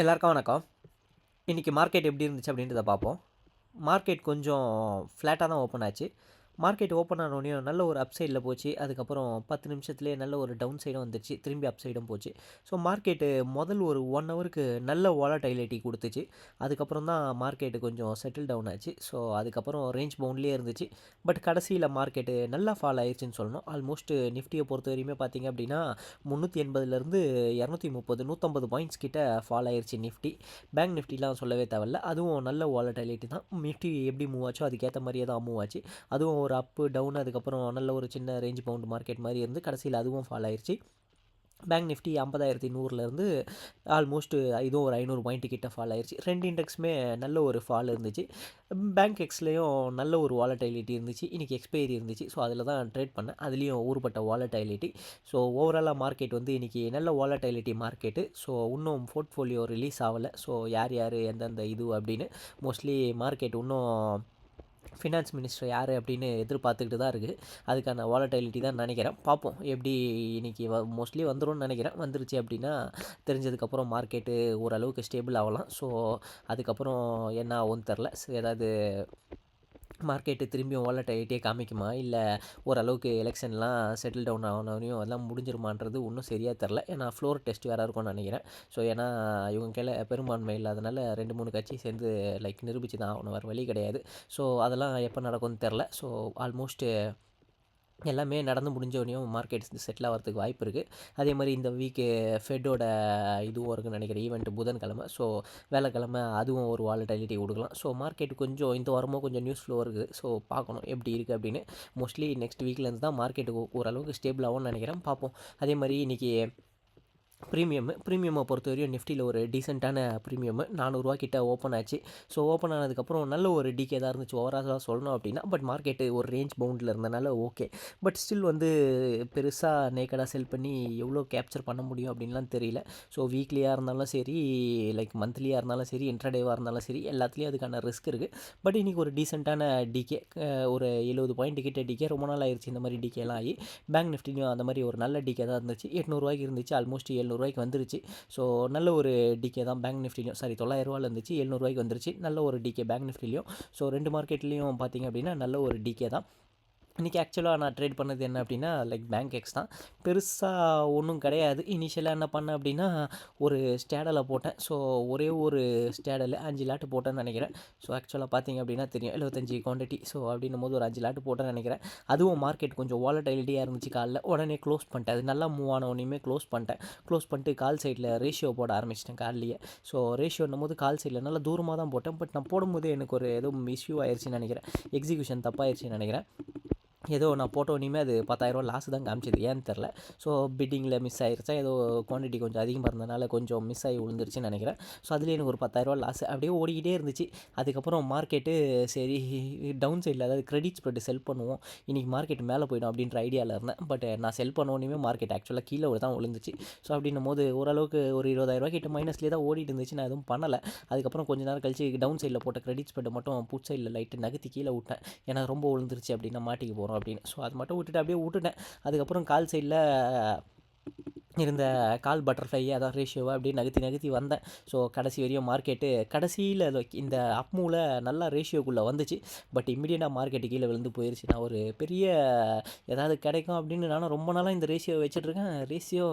எல்லாருக்கும் வணக்கம். இன்றைக்கி மார்க்கெட் எப்படி இருந்துச்சு அப்படின்றத பார்ப்போம். மார்க்கெட் கொஞ்சம் ஃப்ளாட்டாக தான் ஓப்பன் ஆச்சு. மார்க்கெட் ஓப்பன் ஆனோடனே நல்ல ஒரு அப் சைடில் போச்சு. அதுக்கப்புறம் பத்து நிமிஷத்துலேயே நல்ல ஒரு டவுன் சைடும் வந்துச்சு திரும்பி அப் சைடும் போச்சு. ஸோ மார்க்கெட்டு முதல் ஒரு ஒன் ஹவருக்கு நல்ல வாலடைலிட்டி கொடுத்துச்சு. அதுக்கப்புறம் தான் மார்க்கெட்டு கொஞ்சம் செட்டில் டவுன் ஆச்சு. ஸோ அதுக்கப்புறம் ரேஞ்ச் பவுண்ட்லேயே இருந்துச்சு. பட் கடைசியில் மார்க்கெட்டு நல்லா ஃபால் ஆயிடுச்சுன்னு சொல்லணும். ஆல்மோஸ்ட் நிஃப்டியை பொறுத்த வரையுமே பார்த்தீங்க அப்படின்னா முந்நூற்றி எண்பதுலேருந்து இரநூத்தி முப்பது நூற்றம்பது பாயிண்ட்ஸ் கிட்ட ஃபால் ஆயிடுச்சு நிஃப்டி. பேங்க் நிஃப்டிலாம் சொல்லவே தேவையில்ல. அதுவும் நல்ல வாலடைலிட்டி தான். நிஃப்டி எப்படி மூவ் ஆச்சோ அதுக்கேற்ற மாதிரியே தான் மூவ் ஆச்சு. அதுவும் ஒரு அப்பு டவுன் அதுக்கப்புறம் நல்ல ஒரு சின்ன ரேஞ்ச் பவுண்ட் மார்க்கெட் மாதிரி இருந்து கடைசியில் அதுவும் ஃபால் ஆயிடுச்சு பேங்க் நிஃப்டி ஐம்பதாயிரத்தி நூறுலேருந்து ஆல்மோஸ்ட் இதுவும் ஒரு ஐநூறு பாயிண்ட் கிட்ட ஃபால் ஆயிடுச்சு ரெண்டு இண்டெக்ஸுமே நல்ல ஒரு ஃபால் இருந்துச்சு. பேங்க் எக்ஸ்லேயும் நல்ல ஒரு வாலட்டைலிட்டி இருந்துச்சு. இன்றைக்கி எக்ஸ்பைரி இருந்துச்சு. ஸோ அதில் தான் ட்ரேட் பண்ணேன். அதுலேயும் ஊறுபட்ட வாலட்டைலிட்டி ஸோ ஓவராலாக மார்க்கெட் வந்து இன்றைக்கி நல்ல வாலட்டைலிட்டி மார்க்கெட்டு ஸோ இன்னும் போர்ட்ஃபோலியோ ரிலீஸ் ஆகலை. ஸோ யார் யார் எந்தெந்த இது அப்படின்னு மோஸ்ட்லி மார்க்கெட் இன்னும் ஃபினான்ஸ் மினிஸ்டர் யார் அப்படின்னு எதிர்பார்த்துக்கிட்டு தான் இருக்குது அதுக்கான வாலடைலிட்டி தான் நினைக்கிறேன். பார்ப்போம். எப்படி இன்றைக்கி வ மோஸ்ட்லி வந்துடும் நினைக்கிறேன். வந்துருச்சு அப்படின்னா தெரிஞ்சதுக்கப்புறம் மார்க்கெட்டு ஓரளவுக்கு ஸ்டேபிள் ஆகலாம். ஸோ அதுக்கப்புறம் என்ன ஆகும்னு தெரில. ஏதாவது மார்க்கெட்டு திரும்பியும் வாலடைலிட்டியே காமிக்குமா? இல்லை ஓரளவுக்கு எலெக்ஷன்லாம் செட்டில் டவுன் ஆகணும் அதெல்லாம் முடிஞ்சிருமான்றது ஒன்றும் சரியாக தெரில ஏன்னா ஃப்ளோர் டெஸ்ட் வேறு இருக்கும்னு நினைக்கிறேன். ஸோ ஏன்னா இவங்க கையில் பெரும்பான்மை இல்லாதனால ரெண்டு மூணு கட்சி சேர்ந்து லைக் நிரூபித்து தான் ஆகணும். வேறு வழி கிடையாது. ஸோ அதெல்லாம் எப்போ நடக்கும்னு தெரில ஸோ ஆல்மோஸ்ட்டு எல்லாமே நடந்து முடிஞ்சவனையும் மார்க்கெட் செட்டில் ஆகிறதுக்கு வாய்ப்பு இருக்குது அதே மாதிரி இந்த வீக்கு ஃபெட்டோட இதுவும் இருக்குன்னு நினைக்கிறேன். ஈவெண்ட் புதன்கிழமை. ஸோ வேலைக்கிழமை அதுவும் ஒரு வாலடைலிட்டி கொடுக்கலாம். ஸோ மார்க்கெட் கொஞ்சம் இந்த வாரமும் கொஞ்சம் நியூஸ் ஃப்ளோ இருக்குது ஸோ பார்க்கணும் எப்படி இருக்குது அப்படின்னு. மோஸ்ட்லி நெக்ஸ்ட் வீக்லேருந்து தான் மார்க்கெட்டு ஓரளவுக்கு ஸ்டேபிள் ஆகும்னு நினைக்கிறேன். பார்ப்போம். அதே மாதிரி இன்றைக்கி ப்ரீமியம் ப்ரீமியமை பொறுத்த வரையும் நிஃப்டியில் ஒரு டீசெண்டான ப்ரீமியம் நானூறுரூவா கிட்ட ஓப்பன் ஆச்சு. ஸோ ஓப்பன் ஆனதுக்கப்புறம் நல்ல ஒரு டிகே தான் இருந்துச்சு. ஓவராலாக சொல்லணும் அப்படின்னா பட் மார்க்கெட்டு ஒரு ரேஞ்ச் பவுண்டில் இருந்தனால ஓகே பட் ஸ்டில் வந்து பெருசாக நேக்கடாக செல் பண்ணி எவ்வளோ கேப்சர் பண்ண முடியும் அப்படின்லாம் தெரியல. ஸோ வீக்லியாக இருந்தாலும் சரி லைக் மந்த்லியாக இருந்தாலும் சரி இன்ட்ரடேவாக இருந்தாலும் சரி எல்லாத்துலேயும் அதுக்கான ரிஸ்க் இருக்குது பட் இன்றைக்கி ஒரு டீசெண்டான டிகே ஒரு எழுபது பாயிண்ட் கிட்ட டிகே ரொம்ப நாள் ஆயிடுச்சு இந்த மாதிரி டிகேலாம் ஆகி. பேங்க் நிஃப்டிலையும் அந்த மாதிரி ஒரு நல்ல டிகே தான் இருந்துச்சு. எட்நூறுவாய்க்கு இருந்துச்சு. ஆல்மோஸ்ட் ரூபாய்க்கு வந்துருச்சு. ஸோ நல்ல ஒரு டிகே தான் பேங்க் நிஃப்டிலையும் சாரி தொள்ளாயிரரூவாவில் இருந்துச்சு எழுநூறுவாய்க்கு வந்துருச்சு. நல்ல ஒரு டிகே பேங்க் நிஃப்டிலையும் ஸோ ரெண்டு மார்க்கெட்லேயும் பார்த்திங்க அப்படின்னா நல்ல ஒரு டிகே தான். இன்றைக்கி ஆக்சுவலாக நான் ட்ரேட் பண்ணது என்ன அப்படின்னா லைக் பேங்க் எக்ஸ் தான். பெருசாக ஒன்றும் கிடையாது. இனிஷியலாக என்ன பண்ணேன் அப்படின்னா ஒரு ஸ்டேடலை போட்டேன். ஸோ ஒரே ஒரு ஸ்டேடல் அஞ்சு லாட்டு போட்டேன்னு நினைக்கிறேன். ஸோ ஆக்சுவலாக பார்த்தீங்க அப்படின்னா தெரியும். எழுபத்தஞ்சி குவான்டிட்டி ஸோ அப்படின்னும் போது ஒரு அஞ்சு லாட்டு போட்டேன்னு நினைக்கிறேன். அதுவும் மார்க்கெட் கொஞ்சம் வாலட்டிலிட்டியாக இருந்துச்சு காலைல. உடனே க்ளோஸ் பண்ணிட்டேன். அது நல்லா மூவ் ஆன உடனே க்ளோஸ் பண்ணிட்டேன். க்ளோஸ் பண்ணிட்டு கால் சைடில் ரேஷியோ போட ஆரம்பிச்சிட்டேன் கால்லையே ஸோ ரேஷியோன்னும் போது கால் சைடில் நல்லா தூரமாக தான் போட்டேன். பட் நான் போடும்போது எனக்கு ஒரு எதுவும் இஷ்யூ ஆயிடுச்சுன்னு நினைக்கிறேன். எக்ஸிக்யூஷன் தப்பாயிருச்சுன்னு நினைக்கிறேன். ஏதோ நான் போட்டோனையுமே அது பத்தாயிரரூவா லாஸ் தான் காமிச்சது. ஏன்னு தெரில ஸோ பிட்டிங்கில் மிஸ் ஆயிருச்சா? ஏதோ குவான்டிட்டி கொஞ்சம் அதிகமாக இருந்தனால கொஞ்சம் மிஸ் ஆகி விழுந்துருச்சுன்னு நினைக்கிறேன். ஸோ அதுலேயே எனக்கு ஒரு பத்தாயிரரூவா லாஸ் அப்படியே ஓடிக்கிட்டே இருந்துச்சு. அதுக்கப்புறம் மார்க்கெட்டு சரி டவுன் சைடில் அதாவது கிரெடிட் ஸ்ப்ரெட் செல் பண்ணுவோம். இன்றைக்கி மார்க்கெட் மேலே போயிடும் அப்படின்ற ஐடியாவில் இருந்தேன். பட் நான் செல் பண்ணோன்னே மார்க்கெட் ஆக்சுவலாக கீழே தான் விழுந்துச்சு. ஸோ அப்படின்னும் போது ஓரளவுக்கு ஒரு இருபதாயிரரூவா கிட்ட மைனஸ்லேயே தான் ஓடிட்டு இருந்துச்சு. நான் எதுவும் பண்ணலை. அதுக்கப்புறம் கொஞ்ச நேரம் கழிச்சு டவுன் சைடில் போட்ட கிரெடிட் ஸ்ப்ரெட் மட்டும் புட் சைடில் லைட்டு நகர்த்தி கீழே விட்டேன். ஏன்னா ரொம்ப விழுந்துருச்சு அப்படின்னா மாட்டிக்கு போகிறோம் அப்படின்னு. ஸோ அது மட்டும் விட்டுட்டு அப்படியே விட்டுட்டேன். அதுக்கப்புறம் கால் சைடில் இருந்த கால் பட்டர்ஃப்ளை அதான் ரேஷியோவை அப்படியே நகர்த்தி நகர்த்தி வந்தேன். ஸோ கடைசி வரையும் மார்க்கெட்டு கடைசியில் இந்த அப்மூவில் நல்லா ரேஷியோக்குள்ளே வந்துச்சு. பட் இம்மிடியட்டாக மார்க்கெட்டு கீழே விழுந்து போயிடுச்சு நான் ஒரு பெரிய ஏதாவது கிடைக்கும் அப்படின்னு நானும் ரொம்ப நாளாக இந்த ரேஷியோ வச்சுட்ருக்கேன் ரேஷியோ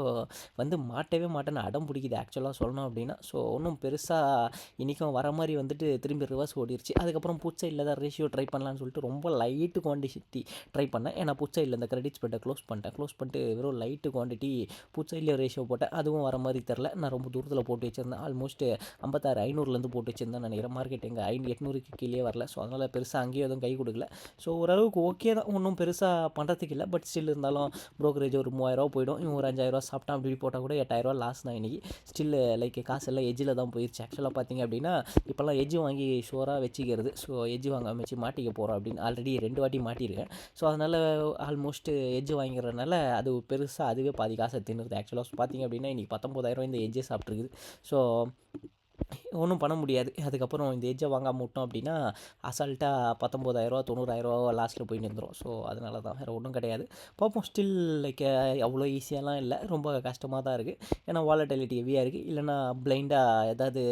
வந்து மாட்டவே மாட்டேன்னு அடம் பிடிக்குது ஆக்சுவலாக சொல்லணும் அப்படின்னா. ஸோ ஒன்றும் பெருசாக இன்றைக்கும் வர மாதிரி வந்துட்டு திரும்பி ரிவர்ஸ் ஓடிடுச்சு அதுக்கப்புறம் புட் சைடில் தான் ரேஷியோ ட்ரை பண்ணலான்னு சொல்லிட்டு ரொம்ப லைட்டு குவான்டிட்டி ட்ரை பண்ணேன். ஏன்னா புட் இல்லை இந்த கிரெடிட் ஸ்பெட்டை க்ளோஸ் பண்ணிட்டேன். க்ளோஸ் பண்ணிட்டு வெறும் light quantity put side ratio போட்டேன். அதுவும் வர மாதிரி தெரில நான் ரொம்ப தூரத்தில் போட்டு வச்சுருந்தேன். ஆல்மோஸ்ட் ஐம்பத்தாறு ஐநூறுலேருந்து போட்டு வச்சுருந்தேன் நினைக்கிறேன். மார்க்கெட் எங்கள் ஐ எட்நூறுக்கு கீழே வரல. ஸோ அதனால் பெருசாக அங்கேயும் எதுவும் கை கொடுக்கல. ஸோ ஓரளவுக்கு ஓகே தான். ஒன்றும் பெருசாக பண்ணுறதுக்கு இல்லை. பட் ஸ்டில் இருந்தாலும் ப்ரோக்கரேஜ் ஒரு மூவாயிரரூவா போயிடும். இவன் ஒரு அஞ்சாயிரரூவா சாப்பிட்டா அப்படி போட்டால் கூட எட்டாயிரரூவா லாஸ் தான் இன்றைக்கி ஸ்டில் லைக் காசு எல்லாம் எஜ்ஜில் தான் போயிடுச்சு ஆக்சுவலாக பார்த்தீங்க அப்படின்னா இப்போல்லாம் எஜ்ஜு வாங்கி ஷோராக வச்சுக்கிறது. ஸோ எஜ்ஜு வாங்க வச்சு மாட்டிக்க போகிறோம் அப்படின்னு ஆல்ரெடி ரெண்டு வாட்டி மாட்டியிருக்கேன். ஸோ அதனால் ஆல்மோஸ்ட் எஜ்ஜு வாங்கிறதுனால அது பெருசாக அதுவே பாதி காசை தின்னுறது ஆக்சுவலாக பார்த்தீங்க அப்படின்னா இன்றைக்கி பத்தொம்போதாயிரம் இந்த எஜ்ஜே சாப்பிட்ருக்குது ஸோ ஒன்றும் பண்ண முடியாது. அதுக்கப்புறம் இந்த ஏஜை வாங்காமல் விட்டோம் அப்படின்னா அசால்ட்டாக பத்தொம்போதாயிரரூவா தொண்ணூறாயிரரூவா லாஸ்ட்டில் போய் நின்றுடும் ஸோ அதனால தான் வேறு ஒன்றும் கிடையாது. பார்ப்போம். ஸ்டில் லைக் அவ்வளோ ஈஸியாலாம் இல்லை. ரொம்ப கஷ்டமாக தான் இருக்குது ஏன்னா வாலட்டிலிட்டி ஹெவியாக இருக்குது இல்லைனா பிளைண்டாக ஏதாவது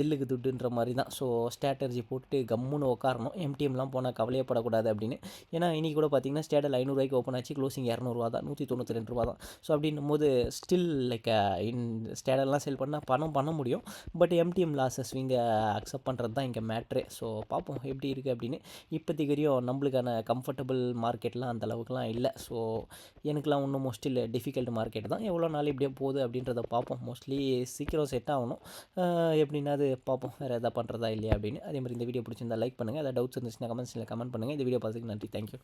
தில்லுக்கு துட்டுன்ற மாதிரி தான். ஸோ ஸ்ட்ராட்டர்ஜி போட்டு கம்முன்னு உட்காரணும் எம்டிஎம்லாம் போனால் கவலையப்படக்கூடாது அப்படின்னு. ஏன்னா இன்றைக்கி கூட பார்த்தீங்கன்னா ஸ்டேடல் ஐநூறுரூவாய்க்கு ஓப்பன் ஆச்சு. க்ளோசிங் இரநூறுவா தான். நூற்றி தொண்ணூற்றி ரெண்டு ரூபா தான். ஸோ அப்படின்னும் போது ஸ்டில் லைக் இன் ஸ்டேடல்லாம் செல் பண்ணால் பணம் பண்ண முடியும். பட் எம் எம்டிஎம் லாஸஸ் இங்கே அக்செப்ட் பண்ணுறது தான் இங்கே மேட்ரு ஸோ பார்ப்போம் எப்படி இருக்குது அப்படின்னு. இப்போதைக்கு வரையும் நம்மளுக்கான கம்ஃபர்டபுள் மார்க்கெட்லாம் அந்த அளவுக்குலாம் இல்லை. ஸோ எனக்குலாம் இன்னும் மோஸ்ட்லி டிஃபிகல்ட் மார்க்கெட் தான். எவ்வளோ நாள் இப்படியே போகுது அப்படின்றத பார்ப்போம். மோஸ்ட்லி சீக்கிரம் செட் ஆகணும். எப்படின்னா அது பார்ப்போம். வேறு எதாவது பண்ணுறதா இல்லையா அப்படின்னு. அதே மாதிரி இந்த வீடியோ பிடிச்சிருந்தா லைக் பண்ணுங்கள் ஏதாவது டவுட்ஸ் இருந்துச்சுன்னா கமெண்ட்ஸில் கமெண்ட் பண்ணுங்கள் இந்த வீடியோ பார்த்துக்கு நன்றி. தேங்க்யூ